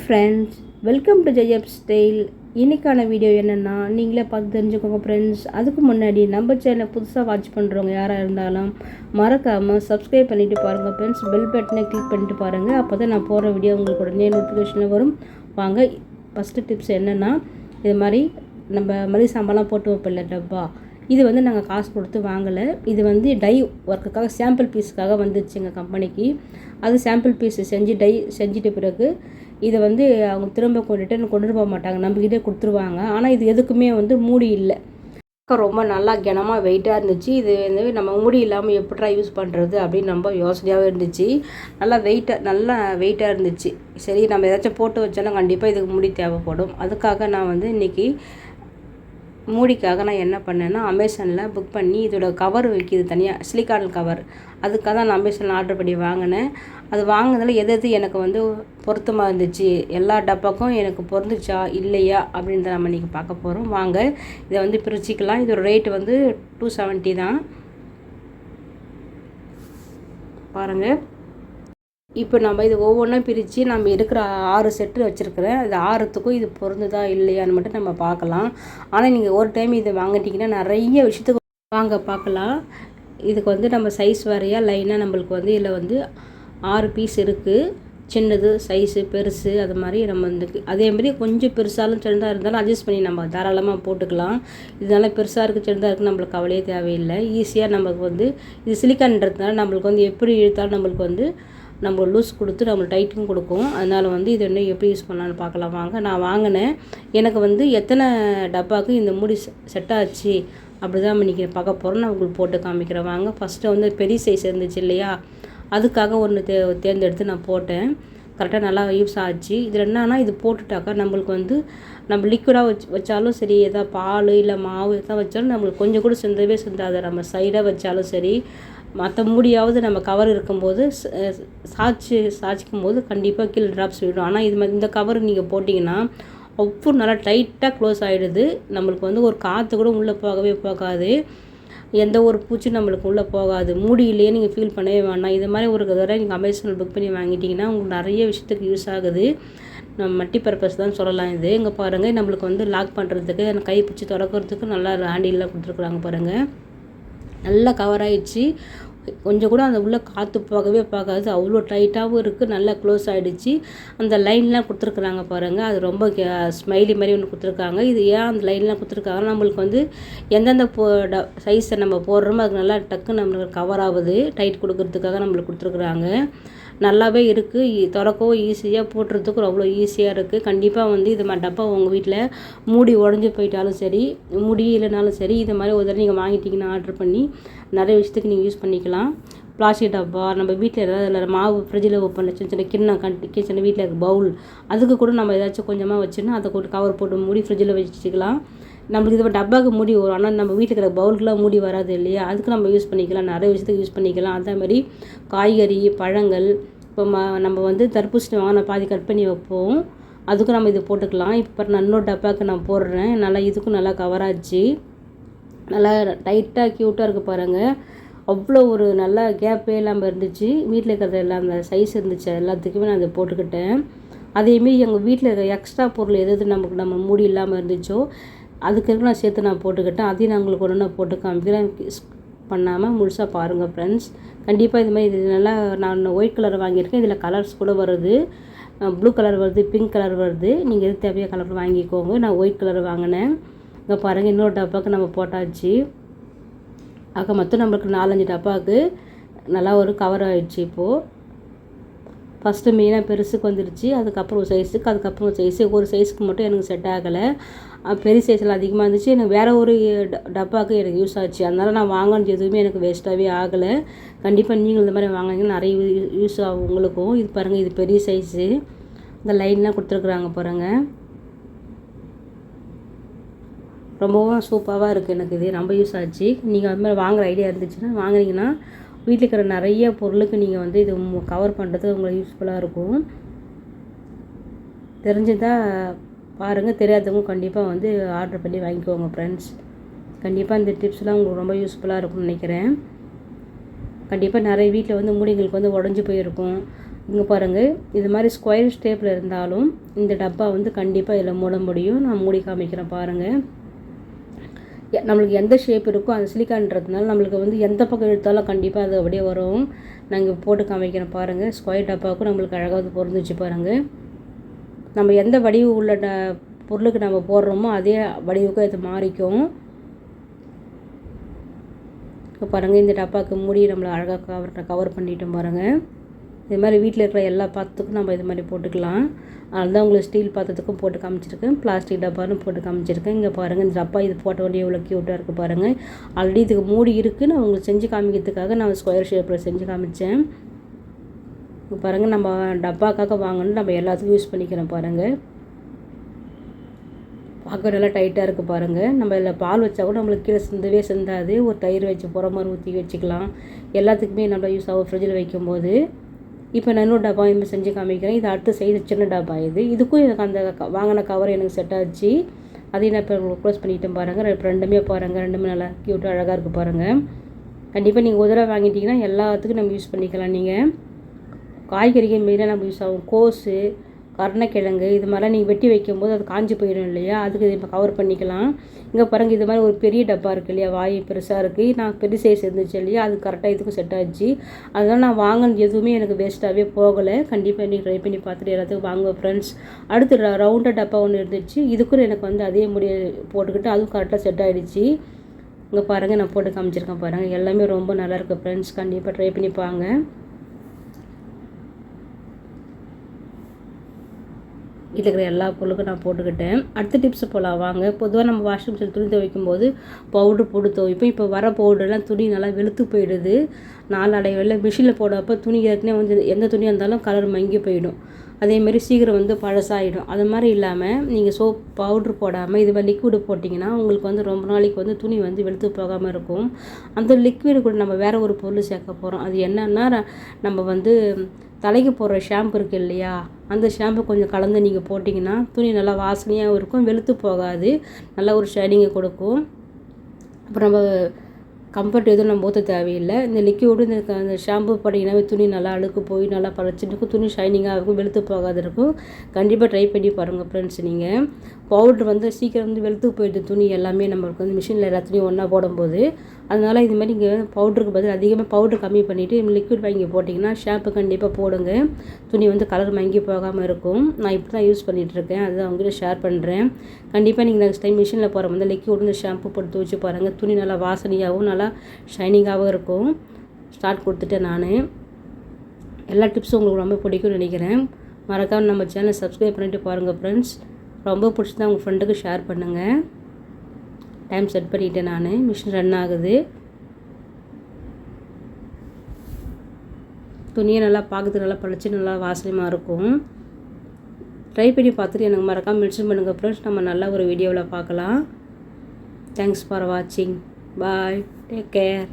Friends welcome to ஜெயப் style இன்றைக்கான video என்னென்னா நீங்களே பார்த்து தெரிஞ்சுக்கோங்க ஃப்ரெண்ட்ஸ் அதுக்கு முன்னாடி நம்ம சேனலை புதுசாக வாட்ச் பண்ணுறவங்க யாராக இருந்தாலும் மறக்காமல் சப்ஸ்கிரைப் பண்ணிவிட்டு பாருங்கள் ஃப்ரெண்ட்ஸ் பெல் பட்டனை கிளிக் பண்ணிட்டு பாருங்கள் அப்போ தான் நான் போடுற வீடியோ உங்களுக்கு உடனே நோட்டிஃபிகேஷனில் வரும். வாங்க ஃபஸ்ட்டு டிப்ஸ் என்னென்னா இது மாதிரி நம்ம மளிகை சாம்பார்லாம் போட்டு வைப்பில்ல டப்பா. இது வந்து நாங்கள் காசு கொடுத்து வாங்கலை. இது வந்து டை ஒர்க்குக்காக சாம்பிள் பீஸுக்காக வந்துச்சு எங்கள் கம்பெனிக்கு அது சாம்பிள் பீஸ் செஞ்சு டை செஞ்சிட்ட பிறகு இதை வந்து அவங்க திரும்ப கொண்டுட்டு கொண்டுட்டு போக மாட்டாங்க. நம்மக்கிட்டே கொடுத்துருவாங்க. ஆனால் இது எதுக்குமே வந்து மூடி இல்லை. ரொம்ப நல்லா கனமாக வெயிட்டாக இருந்துச்சு. இது வந்து நம்ம மூடி இல்லாமல் எப்படா யூஸ் பண்ணுறது அப்படின்னு ரொம்ப யோசனையாகவே இருந்துச்சு. நல்லா வெயிட்டாக நல்லா வெயிட்டாக இருந்துச்சு. சரி நம்ம ஏதாச்சும் போட்டு வச்சாலும் கண்டிப்பாக இதுக்கு மூடி தேவைப்படும். அதுக்காக நான் வந்து இன்றைக்கி மூடிக்காக நான் என்ன பண்ணேன்னா அமேசானில் புக் பண்ணி இதோட கவர் வைக்கிது தனியாக சிலிக்கான் கவர் அதுக்காக தான் நான் அமேசானில் ஆர்டர் பண்ணி வாங்கினேன். அது வாங்கினதில் எது எது எனக்கு வந்து பொருத்தமாக இருந்துச்சு எல்லா டப்பாக்கும் எனக்கு பொருந்துச்சா இல்லையா அப்படின்றத நம்ம இன்றைக்கி பார்க்க போகிறோம் வாங்க இதை வந்து பிரிச்சுக்கலாம். இதோட ரேட்டு வந்து டூ செவன்ட்டி தான். பாருங்கள் இப்போ நம்ம இது ஒவ்வொன்றா பிரித்து நம்ம இருக்கிற ஆறு செட்டு வச்சுருக்கிறேன். அது ஆறுத்துக்கும் இது பொருந்துதா இல்லையான்னு மட்டும் நம்ம பார்க்கலாம். ஆனால் நீங்கள் ஒரு டைம் இதை வாங்கிட்டீங்கன்னா நிறைய விஷயத்துக்கு வாங்க பார்க்கலாம். இதுக்கு வந்து நம்ம சைஸ் வரையாக லைனாக நம்மளுக்கு வந்து இதில் வந்து ஆறு பீஸ் இருக்குது சின்னது சைஸு பெருசு அது மாதிரி நம்ம வந்து அதேமாதிரி கொஞ்சம் பெருசாலும் சின்னதாக இருந்தாலும் அட்ஜஸ்ட் பண்ணி நம்ம தாராளமாக போட்டுக்கலாம். இதனால பெருசாக இருக்குது சின்னதாக இருக்குது நம்மளுக்கு கவலையே தேவையில்லை. ஈஸியாக நமக்கு வந்து இது சிலிக்கான்றதுனால நம்மளுக்கு வந்து எப்படி இழுத்தாலும் நம்மளுக்கு வந்து நம்ம லூஸ் கொடுத்து நம்ம டைட்டும் கொடுக்கும். அதனால் வந்து இது என்ன எப்படி யூஸ் பண்ணலான்னு பார்க்கலாம். வாங்க நான் வாங்கினேன். எனக்கு வந்து எத்தனை டப்பாவுக்கு இந்த மூடி செட் ஆச்சு? அப்படி தான் இன்றைக்கி பார்க்க போகிறோம் நான் உங்களுக்கு போட்டு காமிக்கிறேன். வாங்க ஃபஸ்ட்டு வந்து பெரிய சைஸ் இருந்துச்சு இல்லையா? அதுக்காக ஒன்று தே தேர்ந்தெடுத்து நான் போட்டேன். கரெக்டாக நல்லா யூஸ் ஆச்சு. இதில் என்னன்னா இது போட்டுட்டாக்கா நம்மளுக்கு வந்து நம்ம லிக்விடாக வச்சு வச்சாலும் சரி எதாவது பால் இல்லை மாவு எதாவது வச்சாலும் நம்மளுக்கு கொஞ்சம் கூட சிந்தவே சிந்தாது. நம்ம சைடாக வச்சாலும் சரி மற்ற மூடியாவது நம்ம கவர் இருக்கும்போது சாய்ச்சி சாய்ச்சிக்கும் போது கண்டிப்பாக கீழே ட்ராப்ஸ் விடும். ஆனால் இது மாதிரி இந்த கவர் நீங்கள் போட்டிங்கன்னா அவ்வளோ நல்லா டைட்டாக க்ளோஸ் ஆகிடுது நம்மளுக்கு வந்து ஒரு காற்று கூட உள்ளே போகவே போகாது. எந்த ஒரு பூச்சி நம்மளுக்கு உள்ளே போகாது. மூடியிலேயே நீங்கள் ஃபீல் பண்ணவே வேண்டாம். இது மாதிரி ஒரு தடவை நீங்கள் அமேசானில் புக் பண்ணி வாங்கிட்டிங்கன்னா உங்களுக்கு நிறைய விஷயத்துக்கு யூஸ் ஆகுது. நம்ம மல்டி பர்பஸ் தான் சொல்லலாம் இது. இங்கே பாருங்கள் நம்மளுக்கு வந்து லாக் பண்ணுறதுக்கு கை பிடிச்சி திறக்கிறதுக்கு நல்லா ஹேண்டில்லாம் கொடுத்துருக்குறாங்க பாருங்கள் நல்லா கவர் ஆகிடுச்சு கொஞ்சம் கூட அந்த உள்ளே காற்று போகவே போகாது. அவ்வளோ டைட்டாகவும் இருக்குது நல்லா க்ளோஸ் ஆகிடுச்சு அந்த லைன்லாம் கொடுத்துருக்குறாங்க பாருங்கள் அது ரொம்ப ஸ்மைலி மாதிரி ஒன்று கொடுத்துருக்காங்க. இது ஏன் அந்த லைன்லாம் கொடுத்துருக்காங்க? நம்மளுக்கு வந்து எந்தெந்த போ ட சைஸை நம்ம போடுறோமோ அது நல்லா டக்குன்னு நம்மளுக்கு கவர் ஆகுது. டைட் கொடுக்கறதுக்காக நம்மளுக்கு கொடுத்துருக்குறாங்க. நல்லாவே இருக்குது திறக்கவும் ஈஸியாக போட்டுறதுக்கும் அவ்வளோ ஈஸியாக இருக்குது கண்டிப்பாக வந்து இது மாதிரி டப்பா உங்கள் வீட்டில் மூடி உடஞ்சி போயிட்டாலும் சரி முடி இல்லைனாலும் சரி இது மாதிரி ஒரு தடவை நீங்கள் வாங்கிட்டீங்கன்னா ஆர்டர் பண்ணி நிறைய விஷயத்துக்கு நீங்கள் யூஸ் பண்ணிக்கலாம். பிளாஸ்டிக் டப்பா நம்ம வீட்டில் ஏதாவது இல்லை மாவு ஃப்ரிட்ஜில் ஓப்பன் சின்ன சின்ன கிண்ணம் கண் கிச்சன் வீட்டில் இருக்க பவுல் அதுக்கு கூட நம்ம ஏதாச்சும் கொஞ்சமாக வச்சுன்னா அதை கூட கவர் போட்டு மூடி ஃப்ரிட்ஜில் வச்சுக்கலாம். நம்மளுக்கு இது டப்பாவுக்கு மூடி வரும். ஆனால் நம்ம வீட்டில் இருக்கிற பவுலுக்குலாம் மூடி வராது இல்லையா? அதுக்கு நம்ம யூஸ் பண்ணிக்கலாம். நிறைய விஷயத்துக்கு யூஸ் பண்ணிக்கலாம். அதே மாதிரி காய்கறி பழங்கள் இப்போ ம நம்ம வந்து தர்பூசணி வாங்கின பாதி கட் பண்ணி வைப்போம். அதுக்கும் நம்ம இது போட்டுக்கலாம். இப்போ நான் இன்னொரு டப்பாவுக்கு நான் போடுறேன். நல்லா இதுக்கும் நல்லா கவர் ஆச்சு. நல்லா டைட்டாக க்யூட்டாக இருக்குது பாருங்கள் அவ்வளோ ஒரு நல்ல கேப்பே இல்லாமல் இருந்துச்சு. வீட்டில் இருக்கிறது எல்லாம் அந்த சைஸ் இருந்துச்சு. எல்லாத்துக்குமே நான் அதை போட்டுக்கிட்டேன். அதேமாரி எங்கள் வீட்டில் இருக்கிற எக்ஸ்ட்ரா பொருள் எது எது நமக்கு நம்ம மூடி இல்லாமல் இருந்துச்சோ அதுக்கு நான் சேர்த்து நான் போட்டுக்கிட்டேன்? அதையும் நான் உங்களுக்கு ஒன்று போட்டு காமிக்கிறேன் பண்ணாமல் முழுசாக பாருங்கள் ஃப்ரெண்ட்ஸ் கண்டிப்பாக இது மாதிரி இது நல்லா நான் ஒயிட் கலர் வாங்கியிருக்கேன். இதில் கலர்ஸ் கூட வருது. ப்ளூ கலர் வருது பிங்க் கலர் வருது. நீங்கள் எது தேவையாக கலர் வாங்கிக்கோங்க. நான் ஒயிட் கலர் வாங்கினேன். இங்கே பாருங்கள் இன்னொரு டப்பாவுக்கு நம்ம போட்டாச்சு. ஆக மொத்தம் நம்மளுக்கு நாலஞ்சு டப்பாவுக்கு நல்லா ஒரு கவர் ஆகிடுச்சு இப்போது ஃபஸ்ட்டு மெயினாக பெருசுக்கு வந்துடுச்சு அதுக்கப்புறம் ஒரு சைஸுக்கு அதுக்கப்புறம் ஒரு சைஸு ஒரு சைஸுக்கு மட்டும் எனக்கு செட் ஆகலை. பெரிய சைஸில் அதிகமாக இருந்துச்சு. எனக்கு வேறு ஒரு டப்பாவுக்கு எனக்கு யூஸ் ஆச்சு. அதனால் நான் வாங்கினது எதுவுமே எனக்கு வேஸ்ட்டாகவே ஆகலை. கண்டிப்பாக நீங்கள் இந்த மாதிரி வாங்கினீங்கன்னா நிறைய யூஸ் ஆகும் உங்களுக்கும். இது பாருங்கள் இது பெரிய சைஸு இந்த லைன்லாம் கொடுத்துருக்குறாங்க பாருங்கள் ரொம்பவும் சூப்பராக இருக்குது எனக்கு இது. ரொம்ப யூஸ் ஆச்சு. நீங்கள் அது மாதிரி வாங்குகிற ஐடியா இருந்துச்சுன்னா வாங்குனீங்கன்னா வீட்டில் இருக்கிற நிறைய பொருளுக்கு நீங்கள் வந்து இது கவர் பண்ணுறது உங்களுக்கு யூஸ்ஃபுல்லாக இருக்கும். தெரிஞ்சுதான் பாருங்கள் தெரியாதவங்க கண்டிப்பாக வந்து ஆர்டர் பண்ணி வாங்கிக்கோங்க ஃப்ரெண்ட்ஸ் கண்டிப்பாக இந்த டிப்ஸ்லாம் உங்களுக்கு ரொம்ப யூஸ்ஃபுல்லாக இருக்கும்னு நினைக்கிறேன். கண்டிப்பாக நிறைய வீட்டில் வந்து மூடிங்களுக்கு வந்து உடஞ்சி போயிருக்கும். இங்கே பாருங்கள் இது மாதிரி ஸ்கொயர் ஸ்டேப்பில் இருந்தாலும் இந்த டப்பா வந்து கண்டிப்பாக இதில் மூட முடியும். நான் மூடி காமிக்கிறேன் பாருங்கள் நம்மளுக்கு எந்த ஷேப் இருக்கோ அந்த சிலிக்கான்றதுனால நம்மளுக்கு வந்து எந்த பக்கம் எடுத்தாலும் கண்டிப்பாக அது அப்படியே வரும். நாங்கள் போட்டு காமிக்கிறேன் பாருங்கள் ஸ்கொயர் டப்பாவுக்கும் நம்மளுக்கு அழகாக பொருந்துச்சு பாருங்கள் நம்ம எந்த வடிவு உள்ள ட பொருளுக்கு நம்ம போடுறோமோ அதே வடிவுக்கும் இது மாறிக்கும். இப்போ பாருங்கள் இந்த டப்பாவுக்கு மூடி நம்மளை அழகாக கவர் கவர் பண்ணிட்டோம் பாருங்கள் இது மாதிரி வீட்டில் இருக்கிற எல்லா பாத்திரத்துக்கும் நம்ம இது மாதிரி போட்டுக்கலாம். அதுதான் உங்களுக்கு ஸ்டீல் பாத்திரத்துக்கும் போட்டு காமிச்சிருக்கேன். பிளாஸ்டிக் டப்பான்னு போட்டு காமிச்சிருக்கேன். இங்கே பாருங்கள் இந்த டப்பா இது போட்ட உடனே எவ்வளோ க்யூட்டாக இருக்குது பாருங்கள் ஆல்ரெடி இதுக்கு மூடி இருக்குது நான் உங்களுக்கு செஞ்சு காமிக்கிறதுக்காக நான் ஸ்கொயர் ஷேப்பில் செஞ்சு காமிச்சேன். இப்போ பாருங்கள் நம்ம டப்பாக்காக வாங்கணும். நம்ம எல்லாத்துக்கும் யூஸ் பண்ணிக்கிறோம் பாருங்கள் பார்க்க நல்லா டைட்டாக இருக்குது பாருங்கள் நம்ம இதில் பால் வச்சா கூட நம்மளுக்கு கீழே சிந்தவே சிந்தாது. ஒரு தயிர் வச்சு புற மாதிரி ஊற்றி வச்சுக்கலாம். எல்லாத்துக்குமே நல்லா யூஸ் ஆகும் ஃப்ரிட்ஜில் வைக்கும்போது. இப்போ நான் இன்னொரு டப்பா இனிமேல் செஞ்சு காமிக்கிறேன். இது அடுத்து செய்த சின்ன டப்பா இது. இதுக்கும் எனக்கு அந்த க- வாங்கின கவர் எனக்கு செட் ஆச்சு. அதையும் நான் இப்போ உங்களுக்கு க்ளோஸ் பண்ணிட்டேன் பாருங்கள் இப்போ ரெண்டுமே பாருங்கள் ரெண்டுமே நல்லா க்யூட்டாக அழகாக இருக்குது பாருங்கள் கண்டிப்பாக நீங்கள் ஒரு வாங்கிட்டிங்கன்னா வாங்கிட்டீங்கன்னா எல்லாத்துக்கும் நம்ம யூஸ் பண்ணிக்கலாம் நீங்கள் காய்கறிகள் மெயினாக நம்ம யூஸ் ஆகும். கோஸு கருணக்கிழங்கு இது மாதிரிலாம் நீங்கள் வெட்டி வைக்கும்போது அது காஞ்சி போயிடும் இல்லையா? அதுக்கு இப்போ கவர் பண்ணிக்கலாம். இங்கே பாருங்கள் இது மாதிரி ஒரு பெரிய டப்பா இருக்குது இல்லையா? வாய் பெருசாக இருக்குது நான் பெரிய சைஸ் இருந்துச்சு இல்லையா? அது கரெக்டாக இதுக்கும் செட் ஆச்சு. அதனால் நான் வாங்கினது எதுவுமே எனக்கு வேஸ்ட்டாகவே போகலை. கண்டிப்பாக நீங்கள் ட்ரை பண்ணி பார்த்துட்டு எல்லாத்துக்கும் வாங்குவேன் ஃப்ரெண்ட்ஸ் அடுத்து ரவுண்டாக டப்பா ஒன்று இருந்துச்சு. இதுக்கும் எனக்கு வந்து அதே முடி போட்டுக்கிட்டு அதுவும் கரெக்டாக செட் ஆகிடுச்சு இங்கே பாருங்கள் நான் போட்டு காமிச்சிருக்கேன் பாருங்கள் எல்லாமே ரொம்ப நல்லாயிருக்கு ஃப்ரெண்ட்ஸ் கண்டிப்பாக ட்ரை பண்ணி வீட்டில் இருக்கிற எல்லா பொருளுக்கும் நான் போட்டுக்கிட்டேன். அடுத்த டிப்ஸ் போகலாம் வாங்க. பொதுவாக நம்ம வாஷிங் மிஷின் துணி துவைக்கும் போது பவுட்ரு போட்டு துவைப்போம். இப்போ வர பவுடர்லாம் துணி நல்லா வெளுத்து போயிடுது. நாளடைவில் மிஷினில் போடுறப்ப துணி ஏற்கனவே வந்து எந்த துணியாக இருந்தாலும் கலர் மங்கி போயிடும். அதேமாரி சீக்கிரம் வந்து பழசாயிடும். அது மாதிரி இல்லாமல் நீங்கள் சோப் பவுட்ரு போடாமல் இது மாதிரி லிக்விடு போட்டிங்கன்னா உங்களுக்கு வந்து ரொம்ப நாளைக்கு வந்து துணி வந்து வெளுத்து போகாமல் இருக்கும். அந்த லிக்விடு கூட நம்ம வேறு ஒரு பொருள் சேர்க்க போகிறோம் அது என்னென்னா நம்ம வந்து தலைக்கு போடுற ஷாம்பு இருக்குது இல்லையா? அந்த ஷாம்பு கொஞ்சம் கலந்து நீங்கள் போட்டிங்கன்னா துணி நல்லா வாசனையாகவும் இருக்கும் வெளுத்து போகாது. நல்ல ஒரு ஷைனிங்கை கொடுக்கும். அப்புறம் நம்ம கம்ஃபர்ட் எதுவும் நம்ம ஊற்ற தேவையில்லை. இந்த லிக்யூடு இந்த அந்த ஷாம்பு போட்டிங்கன்னாவே துணி நல்லா அழுக்கு போய் நல்லா பழச்சிட்டு இருக்கும். துணி ஷைனிங்காக இருக்கும் வெளுத்து போகாது இருக்கும். கண்டிப்பாக ட்ரை பண்ணி பாருங்கள் ஃப்ரெண்ட்ஸ் நீங்கள் பவுட்ரு வந்து சீக்கிரம் வந்து வெளுத்து போயிடுது துணி எல்லாமே. நம்மளுக்கு வந்து மிஷினில் எல்லாத்துலேயும் ஒன்றா போடும்போது அதனால் இது மாதிரி இங்கே பவுட்ருக்கு பதில் அதிகமாக பவுட்ரு கம்மி பண்ணிவிட்டு லிக்விட் வாங்கி போட்டிங்கன்னா ஷாம்பு கண்டிப்பாக போடுங்க. துணி வந்து கலர் மங்கி போகாமல் இருக்கும். நான் இப்படி தான் யூஸ் பண்ணிகிட்ருக்கேன் அதுதான் உங்ககிட்ட ஷேர் பண்ணுறேன் கண்டிப்பாக நீங்கள் நெக்ஸ்ட் டைம் மிஷினில் போகிற வந்து லிக்விட் வந்து ஷாம்பு போட்டு துவச்சி பாருங்கள் துணி நல்லா வாசனையாகவும் நல்லா ஷைனிங்காகவும் இருக்கும். ஸ்டார்ட் கொடுத்துட்டேன் நான். எல்லா டிப்ஸும் உங்களுக்கு ரொம்ப பிடிக்கும்னு நினைக்கிறேன். மறக்காமல் நம்ம சேனலை சப்ஸ்கிரைப் பண்ணிட்டு பாருங்கள் ஃப்ரெண்ட்ஸ் ரொம்ப பிடிச்சதா உங்கள் ஃப்ரெண்டுக்கு ஷேர் பண்ணுங்கள் டைம் செட் பண்ணிட்டேன் நான். மிஷின் ரன் ஆகுது. துணியை நல்லா பார்க்கறதுக்கு நல்லா பளிச்சு நல்லா வாசனையமாக இருக்கும். ட்ரை பண்ணி பார்த்துட்டு எனக்கு மறக்காமல் மென்ஷன் பண்ணுங்கள் ஃப்ரெண்ட்ஸ் நம்ம நல்ல ஒரு வீடியோவில் பார்க்கலாம். தேங்க்ஸ் ஃபார் வாட்சிங் பாய் டேக் கேர்